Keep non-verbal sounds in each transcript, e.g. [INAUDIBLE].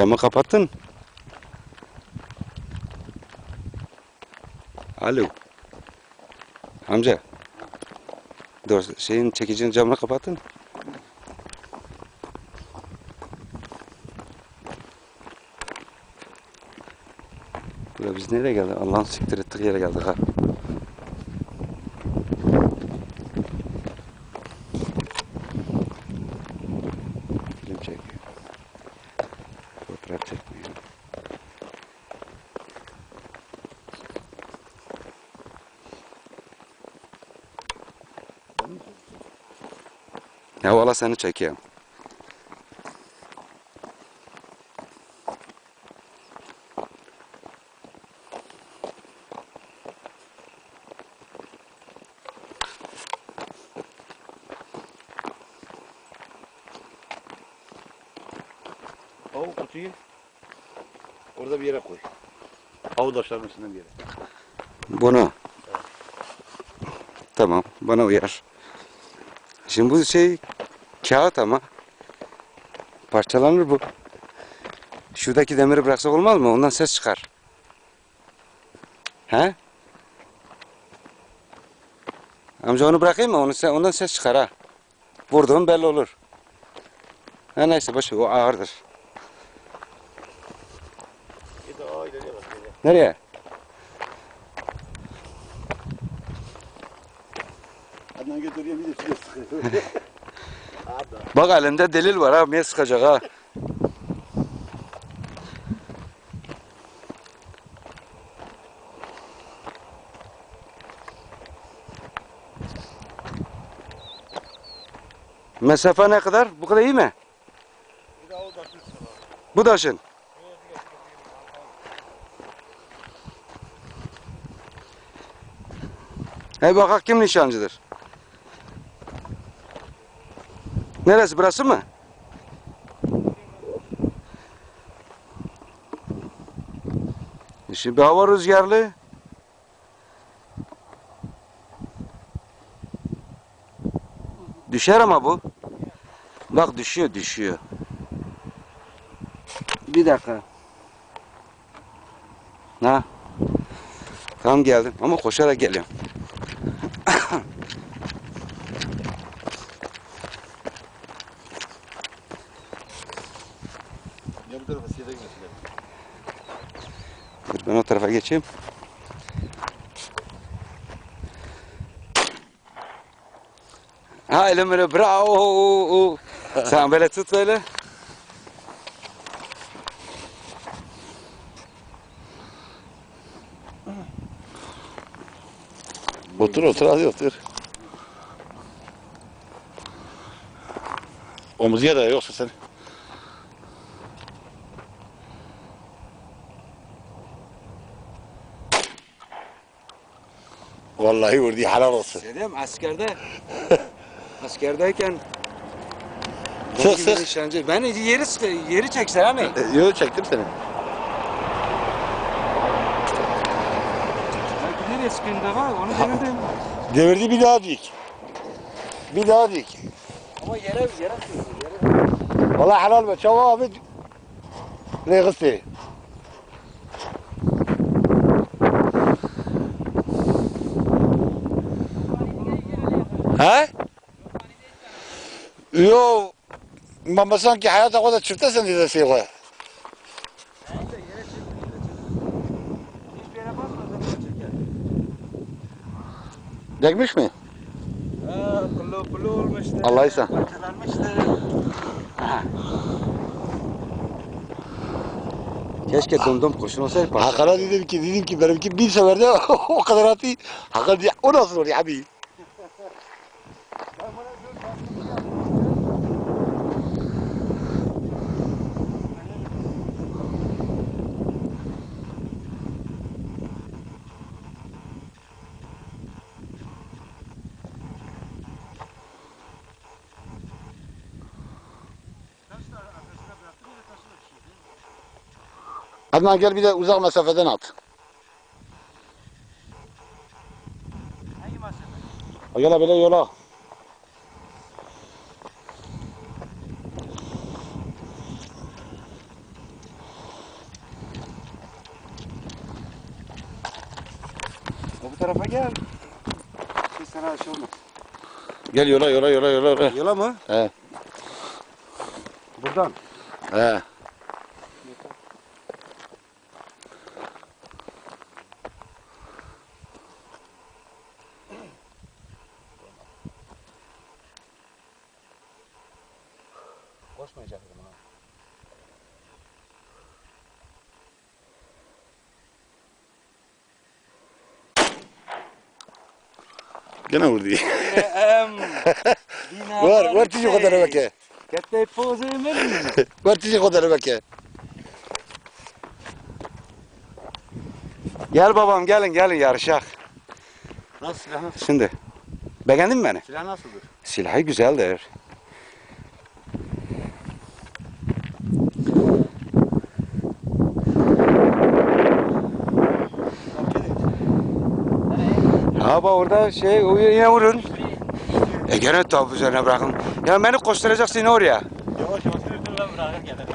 Camı kapattın. Alo. Amca. Dur şeyin çekicinin camını kapattın. Buraya biz nereye geldik? Allah'ın siktir ettik yere geldik ha. Fotoğraf çekmiyor. Ya valla seni çekiyorum. Av kutuyu orada bir yere koy. Av taşlarının üstüne bir yere. Bunu. Tamam bana uyar. Şimdi bu şey kağıt ama parçalanır bu. Şuradaki demiri bıraksak olmaz mı? Ondan ses çıkar. He? Amca onu bırakayım mı? Onu, sen- ondan ses çıkar ha. Vurduğun belli olur. Ha neyse ver, o ağırdır. Bir de aa ileriye bak. ileriye. Nereye? Adnan götürüyor bir de şuraya sıkıyor. [LAUGHS] Bak elimde delil var ha. Niye sıkacak ha? Mesafe ne kadar? Bu kadar iyi mi? Bu taşın. Hey bakak kim nişancıdır? Neresi burası mı? Şimdi hava rüzgarlı. Düşer ama bu. Bak düşüyor düşüyor. Bir dakika. Ha. Tam geldim ama koşarak geliyorum. Ya bu tarafa siyede gitmesin. Dur ben o tarafa geçeyim. Ha elim böyle bravo. Sen böyle tut böyle. Otur otur hadi otur. Omuzya da yoksa sen. Vallahi vurdu helal olsun. Dedim askerde [LAUGHS] askerdeyken Sık, sık. nişancı. Ben yeri yeri çekse hani. E, Yo çektim seni. Belki nereye var onu denedim. Devirdi bir daha dik. Bir daha dik. Ama yere yere sıkıyor. Yere. Vallahi helal be çava abi. Ne kıstı? He? Yo. Mama sanki hayata kadar çıktı sen de şey koy. Hiçbir yere basmadan çeker. Dekmiş mi? Ha, pulu pulu olmuştu. Allah. Parçalanmıştı. Keşke dumdum kurşun olsaydı. Hakan'a dedim ki dedim ki benimki bir seferde [LAUGHS] o kadar attı. Hakan diye o nasıl oluyor abi? Adnan gel bir de uzak mesafeden at. Hangi mesafe? Gel böyle yola. O bu tarafa gel. Şey sana aşı olmaz. Gel yola yola yola yola. Yola mı? He. Buradan. He. Gene vurdu. [LAUGHS] Var, var çocuk kadar beke. Kette pozu verin. [LAUGHS] Var çocuk kadar beke. Gel babam gelin gelin yarışak. Nasıl silah nasıl? Şimdi. Beğendin mi beni? Silah nasıldır? Silahı güzeldir. Ha bak orada şey yine vurun. E gene tabi üzerine bırakın. Ya beni koşturacaksın oraya. Yavaş yavaş sürtün lan bırakır gelir.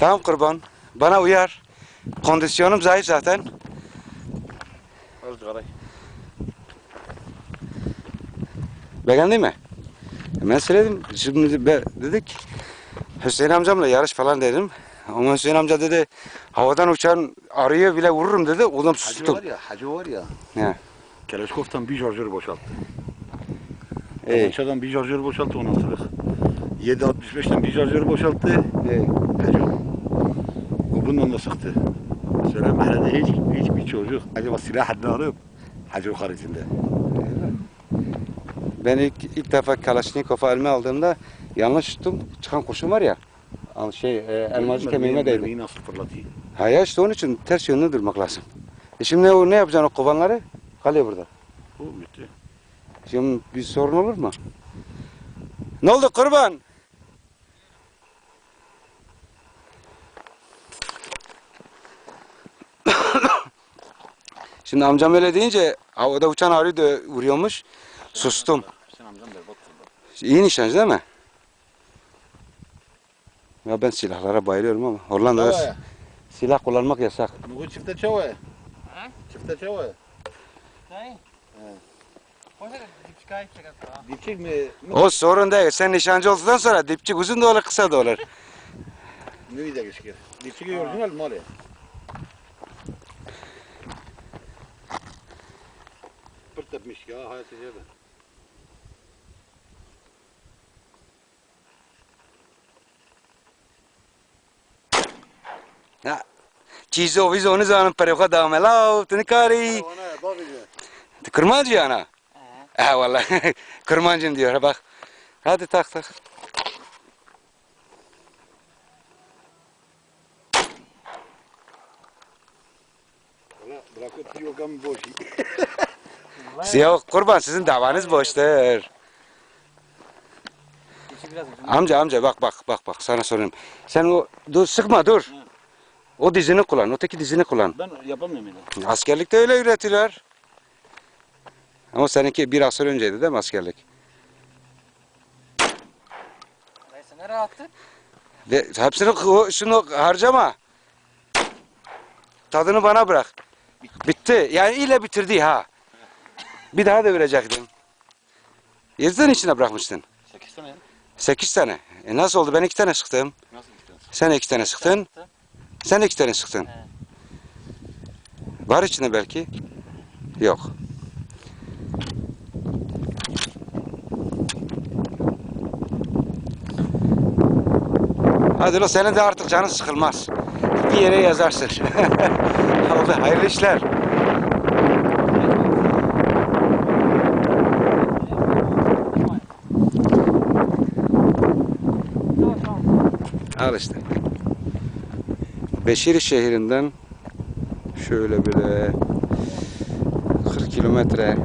Tamam kurban. Bana uyar. Kondisyonum zayıf zaten. Azıcık aray. Beğendin mi? Ben söyledim. Şimdi be, dedik. Hüseyin amcamla yarış falan dedim. Ama Hüseyin amca dedi havadan uçan arıyı bile vururum dedi. Oğlum Hacı sustum. var ya, hacı var ya. He. Keleşkof'tan bir şarjör boşalttı. İyi. Avançadan bir şarjör boşalttı 16'lık. 7.65'ten bir şarjör boşalttı. iyi. Hacı. O bundan da sıktı. Söyle mahallede hiç, hiçbir çocuk acaba silah haddini alıp hacı yukarısında. Ben ilk, ilk defa Kalaşnikov'u elime aldığımda yanlış tuttum. Çıkan kurşun var ya. Şey, e, elmacı kemiğime değdi. Mermiyi nasıl fırlatıyor? Ha ya işte onun için ters yönlü durmak lazım. E şimdi o ne yapacaksın o kovanları? Kalıyor burada. Bu bitti. Şimdi bir sorun olur mu? Ne oldu kurban? [COUGHS] Şimdi amcam öyle deyince havada uçan arıyı da vuruyormuş. Sustum. İyi nişancı değil mi? Ya ben silahlara bayılıyorum ama Hollanda'da silah kullanmak yasak. Bu çifte. Ha? Çifte çavaya. Dipçik mi? O sorun değil. Sen nişancı olduktan sonra dipçik uzun da olur kısa da olur. [LAUGHS] Nöjd geçker. Dipçik är original mali. Pırt etmiş ya hayat içeride. Çizo vizo onu zaman peruka damela tnikari. Ona bakıcı. Kırmancı ana. Ja. Ha vallahi [LAUGHS] kırmancım diyor bak. Hadi tak tak. Bırakıp. Siyah kurban sizin davanız boştur. Amca amca bak bak bak bak sana sorayım. Sen o dur sıkma dur. O dizini kullan. Öteki dizini kullan. Ben yapamıyorum öyle. Askerlikte öyle üretiyorlar. Ama seninki bir asır önceydi değil mi askerlik? Neyse nereye attı? Ve hepsini ku- şunu harcama. Tadını bana bırak. Bitti. Yani ile bitirdi ha. Bir daha da verecektin. Yedi tane içine bırakmıştın. 8 tane ya. Sekiz tane. E nasıl oldu? Ben iki tane sıktım. Nasıl istiyorsun? Sen iki tane sıktın. Sıktı. Sen de iki tane sıktın. Var içinde belki. Yok. Hadi lo senin de artık canın sıkılmaz. Bir yere yazarsın. [LAUGHS] Oldu hayırlı işler. Al işte. Beşiri şehrinden şöyle böyle 40 kilometre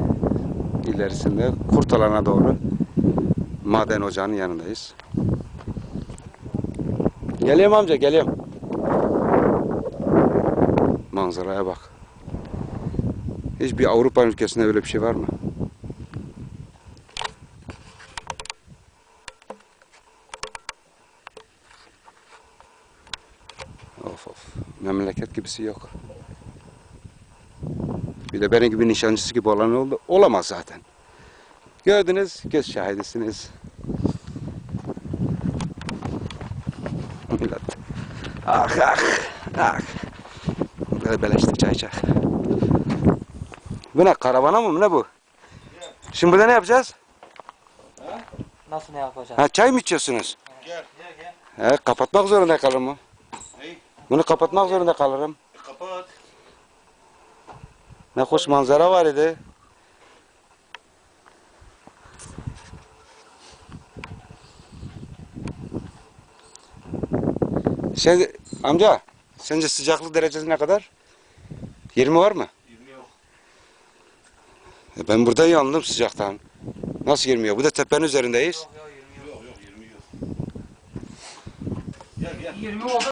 ilerisinde Kurtalan'a doğru maden ocağının yanındayız. Geliyorum amca geliyorum. Manzaraya bak. Hiçbir Avrupa ülkesinde böyle bir şey var mı? Of of. Memleket gibisi yok. Bir de benim gibi nişancısı gibi olan oldu. Olamaz zaten. Gördünüz, göz şahidisiniz. Ah ah ah. Böyle beleşti çay çay. Bu ne karavana mı ne bu? Şimdi burada ne yapacağız? Nasıl ne yapacağız? Ha çay mı içiyorsunuz? Gel. Gel gel. He kapatmak zorunda kalırım mı? Hey. Bunu kapatmak zorunda kalırım. Kapat. Ne hoş manzara var idi. Sen amca sence sıcaklık derecesi ne kadar? 20 var mı? 20 yok. E Ben burada yandım sıcaktan. Nasıl 20 yok? Bu da tepenin üzerindeyiz. Yok yok 20 yok. Yok yok 20 yok. Gel gel. 20 oldu.